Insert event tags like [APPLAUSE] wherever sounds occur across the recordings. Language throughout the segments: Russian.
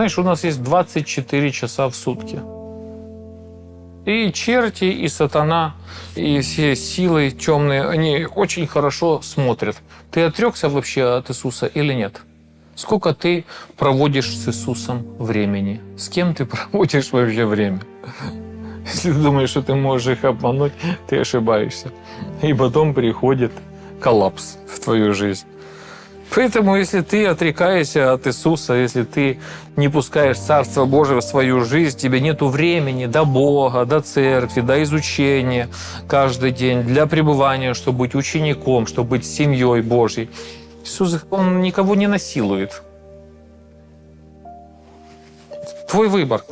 Знаешь, у нас есть 24 часа в сутки. И черти, и сатана, и все силы темные, они очень хорошо смотрят. Ты отрекся вообще от Иисуса или нет? Сколько ты проводишь с Иисусом времени? С кем ты [LAUGHS] проводишь вообще время? Если ты думаешь, что ты можешь их обмануть, ты ошибаешься. И потом приходит коллапс в твою жизнь. Поэтому, если ты отрекаешься от Иисуса, если ты не пускаешь Царство Божие в свою жизнь, тебе нет времени до Бога, до церкви, до изучения каждый день, для пребывания, чтобы быть учеником, чтобы быть семьей Божьей. Иисус, Он никого не насилует. Твой выбор.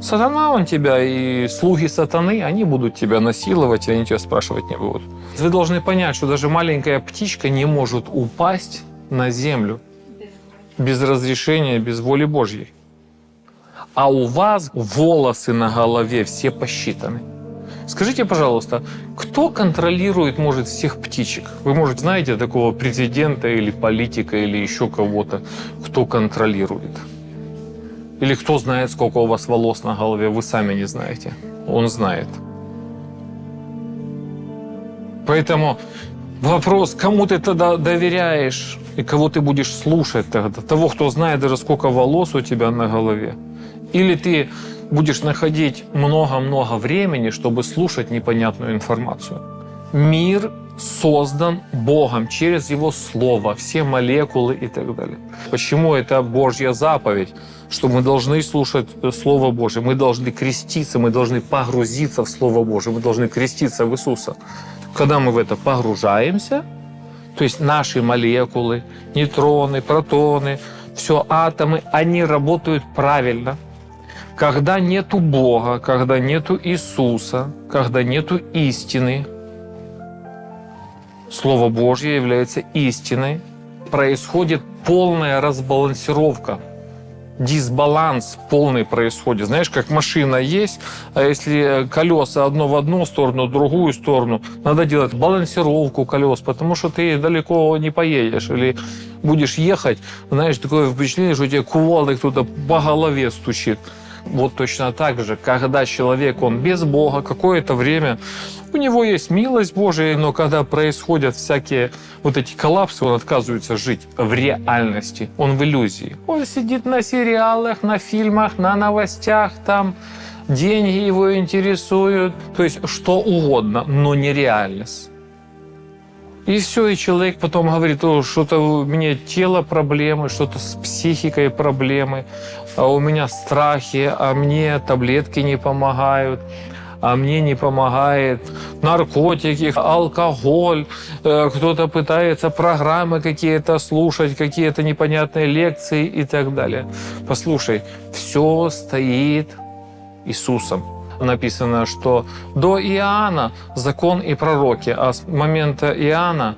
Сатана он тебя, и слуги сатаны, они будут тебя насиловать, и они тебя спрашивать не будут. Вы должны понять, что даже маленькая птичка не может упасть на землю без разрешения, без воли Божьей. А у вас волосы на голове все посчитаны. Скажите, пожалуйста, кто контролирует, может, всех птичек? Вы, может, знаете такого президента или политика или еще кого-то, кто контролирует? Или кто знает, сколько у вас волос на голове, вы сами не знаете. Он знает. Поэтому вопрос, кому ты тогда доверяешь и кого ты будешь слушать тогда? Того, кто знает даже сколько волос у тебя на голове? Или ты будешь находить много-много времени, чтобы слушать непонятную информацию? Мир создан Богом через Его Слово, все молекулы и так далее. Почему это Божья заповедь? Что мы должны слушать Слово Божье, мы должны креститься, мы должны погрузиться в Слово Божье, мы должны креститься в Иисуса. Когда мы в это погружаемся, то есть наши молекулы, нейтроны, протоны, все атомы, они работают правильно. Когда нету Бога, когда нету Иисуса, когда нету истины, Слово Божье является истиной, происходит полная разбалансировка, дисбаланс полный происходит. Знаешь, как машина есть, а если колеса одно в одну сторону, в другую сторону, надо делать балансировку колес, потому что ты далеко не поедешь. Или будешь ехать, знаешь, такое впечатление, что тебе кувалдой кто-то по голове стучит. Вот точно так же, когда человек, он без Бога, какое-то время, у него есть милость Божия, но когда происходят всякие вот эти коллапсы, он отказывается жить в реальности, он в иллюзии. Он сидит на сериалах, на фильмах, на новостях, там деньги его интересуют, то есть что угодно, но не реальность. И все, и человек потом говорит, что-то у меня тело проблемы, что-то с психикой проблемы, а у меня страхи, а мне таблетки не помогают, а мне не помогает наркотики, алкоголь, э, кто-то пытается программы какие-то слушать, какие-то непонятные лекции и так далее. Послушай, все стоит Иисусом написано, что до Иоанна закон и пророки, а с момента Иоанна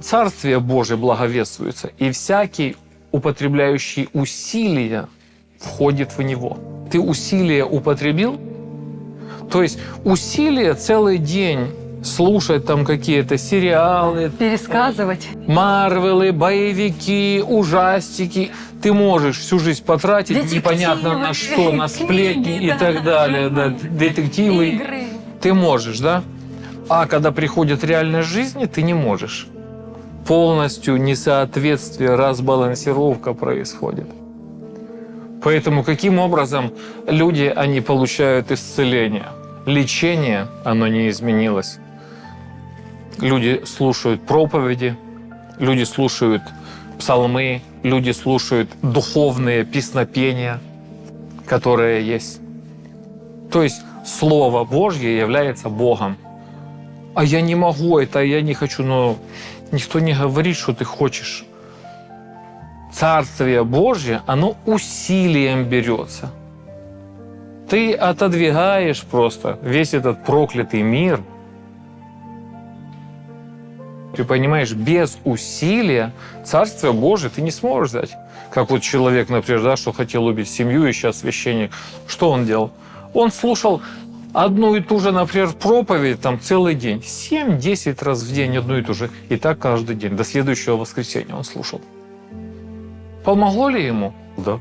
Царствие Божие благовествуется, и всякий, употребляющий усилия, входит в него. Ты усилия употребил? То есть усилия целый день слушать там какие-то сериалы, Пересказывать. Марвелы, боевики, ужастики. Ты можешь всю жизнь потратить Детективы, непонятно на что, на сплетни книги, и да, так далее, да, детективы. Игры. Ты можешь, да? А когда приходит реальность жизни, ты не можешь. Полностью несоответствие, разбалансировка происходит. Поэтому каким образом люди, они получают исцеление? Лечение, оно не изменилось. Люди слушают проповеди, люди слушают псалмы, люди слушают духовные песнопения, которые есть. То есть Слово Божье является Богом. А я не могу это, я не хочу, но никто не говорит, что ты хочешь. Царствие Божье, оно усилием берется. Ты отодвигаешь просто весь этот проклятый мир. Ты понимаешь, без усилия Царствие Божие ты не сможешь взять. Как вот человек, например, да, что хотел убить семью, и сейчас священник. Что он делал? Он слушал одну и ту же, например, проповедь там целый день. 7-10 раз в день одну и ту же. И так каждый день. До следующего воскресенья он слушал. Помогло ли ему? Да.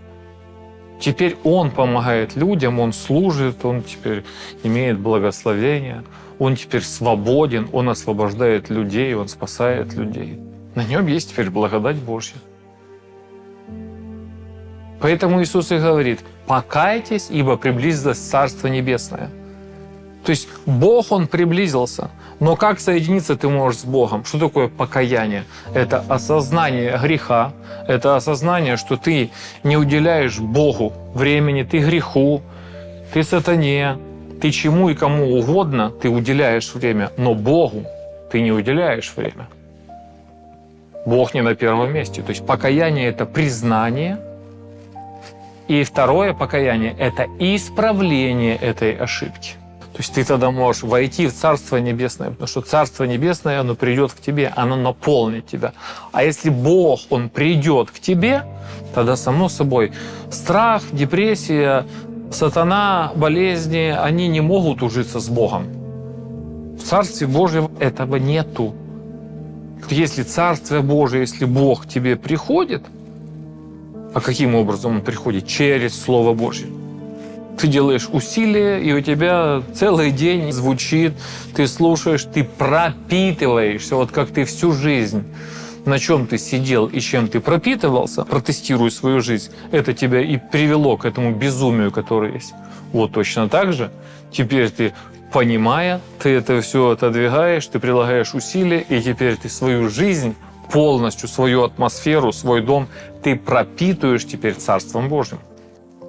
Теперь Он помогает людям, Он служит, Он теперь имеет благословение, Он теперь свободен, Он освобождает людей, Он спасает людей. На Нем есть теперь благодать Божья. Поэтому Иисус и говорит, покайтесь, ибо приблизилось Царство Небесное. То есть Бог, Он приблизился. Но как соединиться ты можешь с Богом? Что такое покаяние? Это осознание греха, это осознание, что ты не уделяешь Богу времени, ты греху, ты сатане, ты чему и кому угодно ты уделяешь время, но Богу ты не уделяешь время. Бог не на первом месте. То есть покаяние – это признание, и второе покаяние – это исправление этой ошибки. То есть ты тогда можешь войти в Царство Небесное, потому что Царство Небесное, оно придет к тебе, оно наполнит тебя. А если Бог, Он придет к тебе, тогда, само собой, страх, депрессия, сатана, болезни, они не могут ужиться с Богом. В Царстве Божьем этого нету. Если Царствие Божие, если Бог к тебе приходит, а каким образом Он приходит? Через Слово Божье. Ты делаешь усилия, и у тебя целый день звучит, ты слушаешь, ты пропитываешься, вот как ты всю жизнь на чем ты сидел и чем ты пропитывался, протестируй свою жизнь, это тебя и привело к этому безумию, которое есть. Вот точно так же теперь ты, понимая, ты это все отодвигаешь, ты прилагаешь усилия, и теперь ты свою жизнь полностью, свою атмосферу, свой дом, ты пропитываешь теперь Царством Божьим.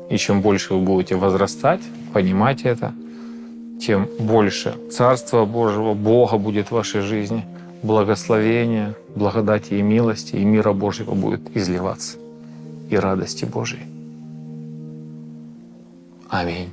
И чем больше вы будете возрастать, понимать это, тем больше Царства Божьего, Бога будет в вашей жизни, благословения, благодати и милости, и мира Божьего будет изливаться, и радости Божьей. Аминь.